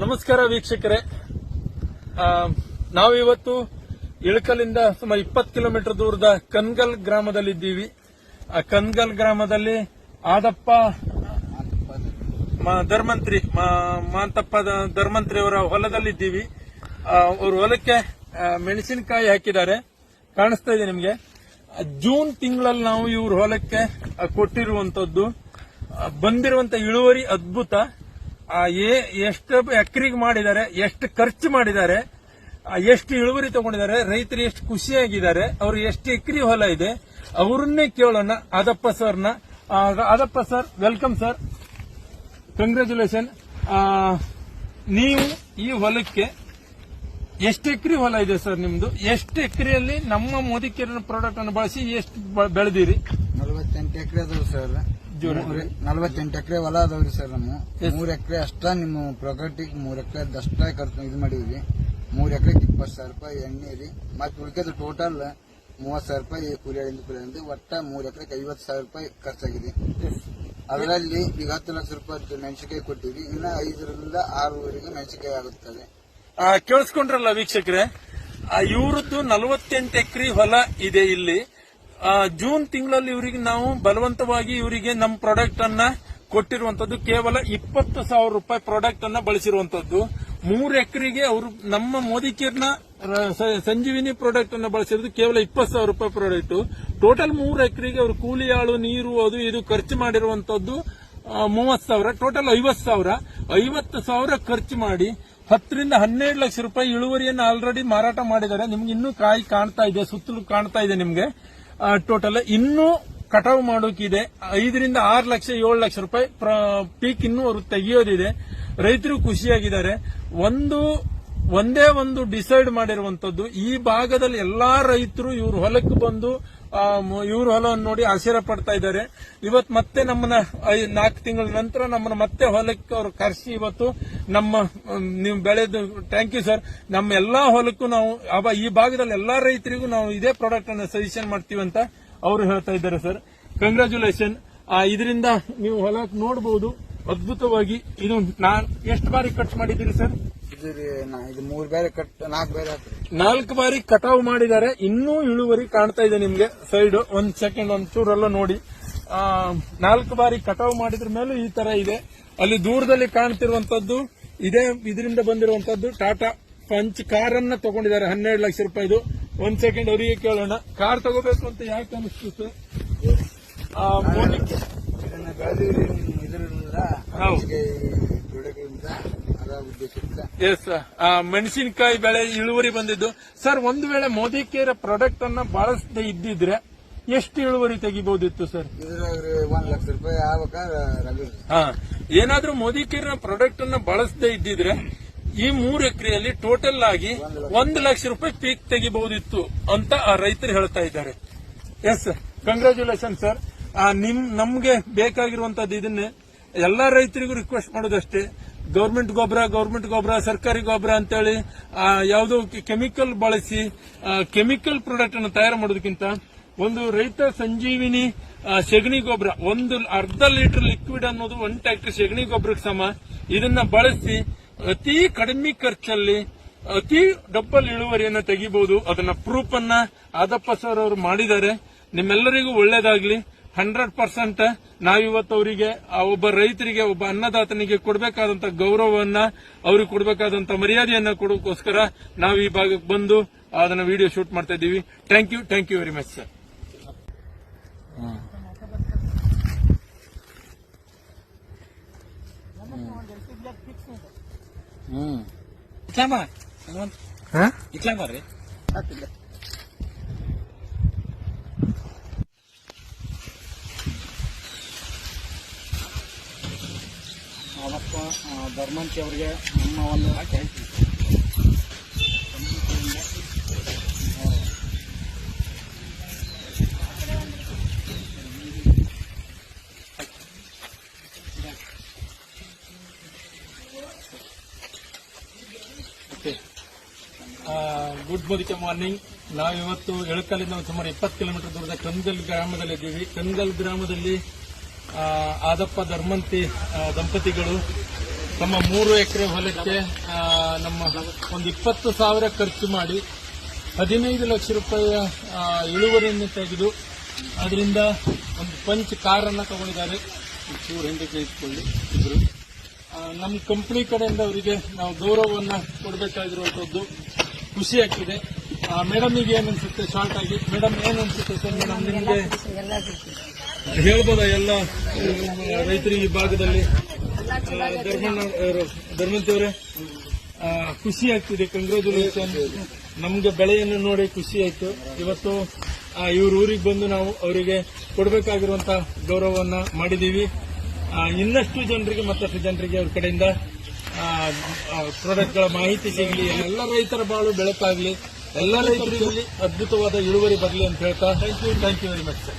ನಮಸ್ಕಾರ ವೀಕ್ಷಕರೇ. ನಾವಿವತ್ತು ಇಳಕಲಿಂದ ಸುಮಾರು ಇಪ್ಪತ್ತು ಕಿಲೋಮೀಟರ್ ದೂರದ ಕನ್ಗಲ್ ಗ್ರಾಮದಲ್ಲಿದ್ದೀವಿ. ಆ ಕನ್ಗಲ್ ಗ್ರಾಮದಲ್ಲಿ ಆದಪ್ಪ ಧರ್ಮಂತ್ರಿ ಮಾಂತಪ್ಪ ಧರ್ಮಂತ್ರಿ ಅವರ ಹೊಲದಲ್ಲಿದ್ದೀವಿ. ಅವ್ರ ಹೊಲಕ್ಕೆ ಮೆಣಸಿನಕಾಯಿ ಹಾಕಿದ್ದಾರೆ. ಕಾಣಿಸ್ತಾ ಇದೆ ನಿಮಗೆ? ಜೂನ್ ತಿಂಗಳಲ್ಲಿ ನಾವು ಇವ್ರ ಹೊಲಕ್ಕೆ ಕೊಟ್ಟಿರುವಂತದ್ದು ಬಂದಿರುವಂತ ಇಳುವರಿ ಅದ್ಭುತ. ಎಷ್ಟು ಎಕ್ರಿಗೆ ಮಾಡಿದ್ದಾರೆ, ಎಷ್ಟು ಖರ್ಚು ಮಾಡಿದ್ದಾರೆ ಎಷ್ಟು ಇಳುವರಿ ತಗೊಂಡಿದ್ದಾರೆ, ರೈತರು ಎಷ್ಟು ಖುಷಿಯಾಗಿದ್ದಾರೆ, ಅವ್ರು ಎಷ್ಟು ಎಕ್ರಿ ಹೊಲ ಇದೆ, ಅವರನ್ನೇ ಕೇಳೋಣ. ಅದಪ್ಪ ಸರ್ನ ಅದಪ್ಪ ಸರ್, ವೆಲ್ಕಮ್ ಸರ್. ಕಂಗ್ರ್ಯಾಚುಲೇಷನ್ ನೀವು ಈ ಹೊಲಕ್ಕೆ ಎಷ್ಟು ಎಕರೆ ಹೊಲ ಇದೆ ಸರ್ ನಿಮ್ದು? ಎಷ್ಟು ಎಕರೆಯಲ್ಲಿ ನಮ್ಮ ಮೋದಿ ಕಿರಣ್ ಪ್ರಾಡಕ್ಟ್ ಅನ್ನು ಬಳಸಿ ಎಷ್ಟು ಬೆಳೆದಿರಿ? ನಲವತ್ತೆಂಟು ಎಕರೆ ಅದಾವ ಸರ್. ನಲವತ್ತೆಂಟು ಎಕರೆ ಹೊಲ ಅದಾವ್ರಿ ಸರ್ ನಮ್ಮ. ಮೂರ್ ಎಕರೆ ಅಷ್ಟ ನಿಮ್ಮ ಪ್ರಾಡಕ್ಟಿಗೆ ಮೂರ್ ಎಕರೆ ಅಷ್ಟ ಖರ್ಚು ಇದು ಮಾಡಿವ್ರಿ ಮೂರ್ ಎಕರೆಗೆ ಇಪ್ಪತ್ತು ಸಾವಿರ ರೂಪಾಯಿ ಎಣ್ಣೆ ರೀ. ಮತ್ತೆ ಉಳಿಕೆದು ಟೋಟಲ್ ಮೂವತ್ತು ಸಾವಿರ ರೂಪಾಯಿ ಕುರಿ ಕೂಲಿಯಿಂದ ಒಟ್ಟ ಮೂರ್ ಎಕರೆಗೆ ಐವತ್ತು ಸಾವಿರ ರೂಪಾಯಿ ಖರ್ಚಾಗಿದೆ. ಅದರಲ್ಲಿ ಈಗ ಹತ್ತು ಲಕ್ಷ ರೂಪಾಯಿ ಮೆಣಸಿನಕಾಯಿ ಕೊಟ್ಟಿವಿ ಇನ್ನು ಐದರಿಂದ ಆರೂವರೆಗೆ ಮೆಣಸಿನಕಾಯಿ ಆಗುತ್ತದೆ. ಆ, ಕೇಳಿಸ್ಕೊಂಡ್ರಲ್ಲ ವೀಕ್ಷಕರೇ? ಇವ್ರದ್ದು ನಲವತ್ತೆಂಟು ಎಕರೆ ಹೊಲ ಇದೆ ಇಲ್ಲಿ. ಜೂನ್ ತಿಂಗಳಲ್ಲಿ ಇವರಿಗೆ ನಾವು ಬಲವಂತವಾಗಿ ಇವರಿಗೆ ನಮ್ಮ ಪ್ರಾಡಕ್ಟ್ ಅನ್ನ ಕೊಟ್ಟಿರುವಂತದ್ದು ಕೇವಲ ಇಪ್ಪತ್ತು ಸಾವಿರ ರೂಪಾಯಿ ಪ್ರಾಡಕ್ಟ್ ಅನ್ನ ಬಳಸಿರುವಂತದ್ದು ಮೂರು ಎಕರೆಗೆ ಅವರು ನಮ್ಮ ಮೋದಿ ಕಿರ್ನ ಸಂಜೀವಿನಿ ಪ್ರಾಡಕ್ಟ್ ಅನ್ನು ಬಳಸಿರೋದು ಕೇವಲ ಇಪ್ಪತ್ತು ಸಾವಿರ ರೂಪಾಯಿ ಪ್ರಾಡಕ್ಟ್ ಟೋಟಲ್ ಮೂರು ಎಕರೆಗೆ ಅವರು ಕೂಲಿ ಆಳು ನೀರು, ಅದು ಇದು ಖರ್ಚು ಮಾಡಿರುವಂತದ್ದು ಮೂವತ್ತು ಸಾವಿರ ಟೋಟಲ್ ಐವತ್ತು ಸಾವಿರ. ಐವತ್ತು ಸಾವಿರ ಖರ್ಚು ಮಾಡಿ ಹತ್ತರಿಂದ ಹನ್ನೆರಡು ಲಕ್ಷ ರೂಪಾಯಿ ಇಳುವರಿಯನ್ನು ಆಲ್ರೆಡಿ ಮಾರಾಟ ಮಾಡಿದ್ದಾರೆ. ನಿಮ್ಗೆ ಇನ್ನೂ ಕಾಯಿ ಕಾಣ್ತಾ ಇದೆ, ಸುತ್ತಲೂ ಕಾಣ್ತಾ ಇದೆ ನಿಮ್ಗೆ. ಟೋಟಲ್ ಇನ್ನೂ ಕಟಾವು ಮಾಡೋಕಿದೆ ಐದರಿಂದ ಆರು ಲಕ್ಷ, ಏಳು ಲಕ್ಷ ರೂಪಾಯಿ ಪೀಕ್ ಇನ್ನೂ ಅವರು ತೆಗೆಯೋದಿದೆ. ರೈತರು ಖುಷಿಯಾಗಿದ್ದಾರೆ. ಒಂದು ಒಂದೇ ಒಂದು ಡಿಸೈಡ್ ಮಾಡಿರುವಂತದ್ದು, ಈ ಭಾಗದಲ್ಲಿ ಎಲ್ಲಾ ರೈತರು ಇವ್ರ ಹೊಲಕ್ಕೆ ಬಂದು ಇವ್ರ ಹೊಲವನ್ನು ನೋಡಿ ಆಶ್ಚರ್ಯ ಪಡ್ತಾ ಇದ್ದಾರೆ. ಇವತ್ ಮತ್ತೆ ನಮ್ಮನ್ನ ನಾಲ್ಕು ತಿಂಗಳ ನಂತರ ನಮ್ಮನ್ನ ಮತ್ತೆ ಹೊಲಕ್ಕೆ ಅವ್ರು ಕರೆಸಿ ಇವತ್ತು ನಮ್ಮ ನೀವು ಬೆಳೆದು ಥ್ಯಾಂಕ್ ಯು ಸರ್ ನಮ್ಮ ಎಲ್ಲಾ ಹೊಲಕ್ಕೂ ನಾವು ಈ ಭಾಗದಲ್ಲಿ ಎಲ್ಲಾ ರೈತರಿಗೂ ನಾವು ಇದೇ ಪ್ರಾಡಕ್ಟ್ ಅನ್ನ ಸಜೆಷನ್ ಮಾಡ್ತೀವಿ ಅಂತ ಅವರು ಹೇಳ್ತಾ ಇದ್ದಾರೆ ಸರ್ ಕಂಗ್ರ್ಯಾಚುಲೇಷನ್ ಇದರಿಂದ ನೀವು ಹೊಲಕ್ಕೆ ನೋಡಬಹುದು ಅದ್ಭುತವಾಗಿ, ಇದು ನಾನು, ಎಷ್ಟು ಬಾರಿ ಕಟ್ ಮಾಡಿದ್ದೀರಿ ಸರ್ ಇದು ರೀ ನಾ- ಇದು ಮೂರ್ ಬೇರೆ ಕಟ್ ನಾಲ್ಕು ಬೇರೆ ಹಾಕ್ರಿ. ನಾಲ್ಕು ಬಾರಿ ಕಟಾವು ಮಾಡಿದ್ದಾರೆ. ಇನ್ನೂ ಇಳುವರಿ ಕಾಣ್ತಾ ಇದೆ ನಿಮ್ಗೆ. ಸೈಡ್ ಒಂದ್ ಸೆಕೆಂಡ್ ಒಂದ್ ಚೂರಲ್ಲ ನೋಡಿ. ಆ, ನಾಲ್ಕು ಬಾರಿ ಕಟಾವು ಮಾಡಿದ್ರ ಮೇಲೂ ಈ ತರ ಇದೆ. ಅಲ್ಲಿ ದೂರದಲ್ಲಿ ಕಾಣ್ತಿರುವಂತದ್ದು ಇದೇ ಇದರಿಂದ ಬಂದಿರುವಂತದ್ದು ಟಾಟಾ ಪಂಚ್ ಕಾರನ್ನ ತಗೊಂಡಿದ್ದಾರೆ. ಹನ್ನೆರಡು ಲಕ್ಷ ರೂಪಾಯಿದು ಒಂದ್ ಸೆಕೆಂಡ್ ಅವರಿಗೆ ಕೇಳೋಣ. ಕಾರ್ ತಗೋಬೇಕು ಅಂತ ಯಾಕೆ ಅನಿಸ್ತು ಸರ್ ಆ, ಮೋದಿ ಇದನ್ನ ಬೆಳೆದಿವ್ರಿ ಇದರಿಂದ ಹೌದು. ಗಿಡಗಳಿಂದ ಉದ್ದೇಶದಿಂದ ಎಸ್ ಮೆಣಸಿನಕಾಯಿ ಬೆಳೆ ಇಳುವರಿ ಬಂದಿದ್ದು. ಸರ್ ಒಂದು ವೇಳೆ ಮೋದಿ ಕೇರ್ ಪ್ರಾಡಕ್ಟ್ ಅನ್ನ ಬಳಸದೆ ಇದ್ದಿದ್ರೆ ಎಷ್ಟು ಇಳುವರಿ ತೆಗಿಬಹುದಿತ್ತು ಸರ್ ಒಂದ್ ಲಕ್ಷ ರೂಪಾಯಿ ಆಗ್ಬೇಕಾದ್ರೆ ಹಾ. ಏನಾದ್ರೂ ಮೋದಿ ಕೇರ್ ಪ್ರಾಡಕ್ಟ್ ಅನ್ನ ಬಳಸದೆ ಇದ್ದಿದ್ರೆ ಈ ಮೂರು ಎಕರೆಯಲ್ಲಿ ಟೋಟಲ್ ಆಗಿ ಒಂದು ಲಕ್ಷ. ರೂಪಾಯಿ ಪೀಕ್ ತೆಗಿಬಹುದಿತ್ತು ಅಂತ ಆ ರೈತರು ಹೇಳ್ತಾ ಇದ್ದಾರೆ. ಎಸ್ ಕಂಗ್ರ್ಯಾಚುಲೇಷನ್ ಸರ್ ನಿಮ್ ನಮ್ಗೆ ಬೇಕಾಗಿರುವಂತದ್ದು ಇದನ್ನೇ. ಎಲ್ಲಾ ರೈತರಿಗೂ ರಿಕ್ವೆಸ್ಟ್ ಮಾಡೋದಷ್ಟೇ. ಗೌರ್ಮೆಂಟ್ ಗೊಬ್ಬರ ಗೌರ್ಮೆಂಟ್ ಗೊಬ್ಬರ, ಸರ್ಕಾರಿ ಗೊಬ್ಬರ ಅಂತೇಳಿ ಯಾವುದೋ ಕೆಮಿಕಲ್ ಬಳಸಿ ಕೆಮಿಕಲ್ ಪ್ರಾಡಕ್ಟ್ ಅನ್ನು ತಯಾರು ಮಾಡೋದಕ್ಕಿಂತ ಒಂದು ರೈತ ಸಂಜೀವಿನಿ ಸೆಗಣಿ ಗೊಬ್ಬರ, ಒಂದು ಅರ್ಧ ಲೀಟರ್ ಲಿಕ್ವಿಡ್ ಅನ್ನೋದು ಒಂದು ಟ್ಯಾಕ್ಟರ್ ಸೆಗಣಿ ಗೊಬ್ಬರಕ್ಕೆ ಸಮ. ಇದನ್ನ ಬಳಸಿ ಅತಿ ಕಡಿಮೆ ಖರ್ಚಲ್ಲಿ, ಅತಿ ಡಬ್ಬಲ್ ಇಳುವರಿಯನ್ನು ತೆಗಿಬಹುದು ಅದನ್ನ ಪ್ರೂಫ್ ಅನ್ನ ಆದಪ್ಪ ಸರ್ ಅವರು ಮಾಡಿದ್ದಾರೆ. ನಿಮ್ಮೆಲ್ಲರಿಗೂ ಒಳ್ಳೇದಾಗ್ಲಿ. ಹಂಡ್ರೆಡ್ ಪರ್ಸೆಂಟ್ ನಾವಿವತ್ತು ಅವರಿಗೆ ಒಬ್ಬ ರೈತರಿಗೆ ಒಬ್ಬ ಅನ್ನದಾತನಿಗೆ ಕೊಡಬೇಕಾದಂತ ಗೌರವವನ್ನ ಅವ್ರಿಗೆ ಕೊಡಬೇಕಾದಂತ ಮರ್ಯಾದೆಯನ್ನ ಕೊಡೋಕ್ಕೋಸ್ಕರ ನಾವು ಈ ಭಾಗಕ್ಕೆ ಬಂದು ಅದನ್ನ ವಿಡಿಯೋ ಶೂಟ್ ಮಾಡ್ತಾ ಇದ್ದೀವಿ. Thank you thank you very much sir hmm. ಇಟ್ಲಾ ಬರ್ರಿ ಧರ್ಮಂತಿ ಅವರಿಗೆ ನಮ್ಮ ಒಂದು ಗುಡ್ ಮೋದಿಕೆ ಮಾರ್ನಿಂಗ್. ನಾವಿವತ್ತು ಎಳಕಲ್ಲಿಂದ ಸುಮಾರು ಇಪ್ಪತ್ತು ಕಿಲೋಮೀಟರ್ ದೂರದ ಕಂದಲ್ ಗ್ರಾಮದಲ್ಲಿದ್ದೀವಿ. ಕಂದಲ್ ಗ್ರಾಮದಲ್ಲಿ ಆದಪ್ಪ ಧರ್ಮಂತಿ ದಂಪತಿಗಳು ತಮ್ಮ ಮೂರು ಎಕರೆ ಹೊಲಕ್ಕೆ ನಮ್ಮ ಒಂದು ಇಪ್ಪತ್ತು ಸಾವಿರ ಖರ್ಚು ಮಾಡಿ ಹದಿನೈದು ಲಕ್ಷ ರೂಪಾಯಿಯ ಇಳುವರಿಯನ್ನು ತೆಗೆದು ಅದರಿಂದ ಒಂದು ಪಂಚ್ ಕಾರನ್ನು ತಗೊಂಡಿದ್ದಾರೆ. ಚೂರು ಹಿಂದಕ್ಕೆ ಇಟ್ಕೊಳ್ಳಿ ಇಬ್ಬರು ನಮ್ಮ ಕಂಪ್ನಿ ಕಡೆಯಿಂದ ಅವರಿಗೆ ನಾವು ಗೌರವವನ್ನು ಕೊಡಬೇಕಾಗಿರುವಂಥದ್ದು ಖುಷಿ ಆಗ್ತಿದೆ. ಮೇಡಮಿಗೆ ಏನು ಅನ್ಸುತ್ತೆ? ಶಾರ್ಟ್ ಆಗಿ. ಮೇಡಮ್ ಏನನ್ಸುತ್ತೆ ಅನ್ಸುತ್ತೆ ಸರ್ ಮೇಡಮ್ ನಿಮಗೆ? ಹೇಳ್ಬೋದಾ ಎಲ್ಲ ರೈತರಿಗೆ ಈ ಭಾಗದಲ್ಲಿ? ಧರ್ಮಂತಿಯವರೇ ಖುಷಿ ಆಗ್ತಿದೆ. ಕಂಗ್ರಾಚುಲೇಷನ್ ನಮ್ಗೆ ಬೆಳೆಯನ್ನು ನೋಡಿ ಖುಷಿ ಆಯ್ತು. ಇವತ್ತು ಇವ್ರ ಊರಿಗೆ ಬಂದು ನಾವು ಅವರಿಗೆ ಕೊಡಬೇಕಾಗಿರುವಂತ ಗೌರವವನ್ನ ಮಾಡಿದೀವಿ. ಇನ್ನಷ್ಟು ಜನರಿಗೆ, ಮತ್ತಷ್ಟು ಜನರಿಗೆ ಅವ್ರ ಕಡೆಯಿಂದ ಪ್ರಾಡಕ್ಟ್ಗಳ ಮಾಹಿತಿ ಸಿಗಲಿ, ಎಲ್ಲ ರೈತರ ಬಾಳು ಬೆಳಕಾಗ್ಲಿ. ಎಲ್ಲ ರೈತರಿಗೆ ಅದ್ಭುತವಾದ ಇಳುವರಿ ಬರಲಿ ಅಂತ ಹೇಳ್ತಾ thank you thank you very much sir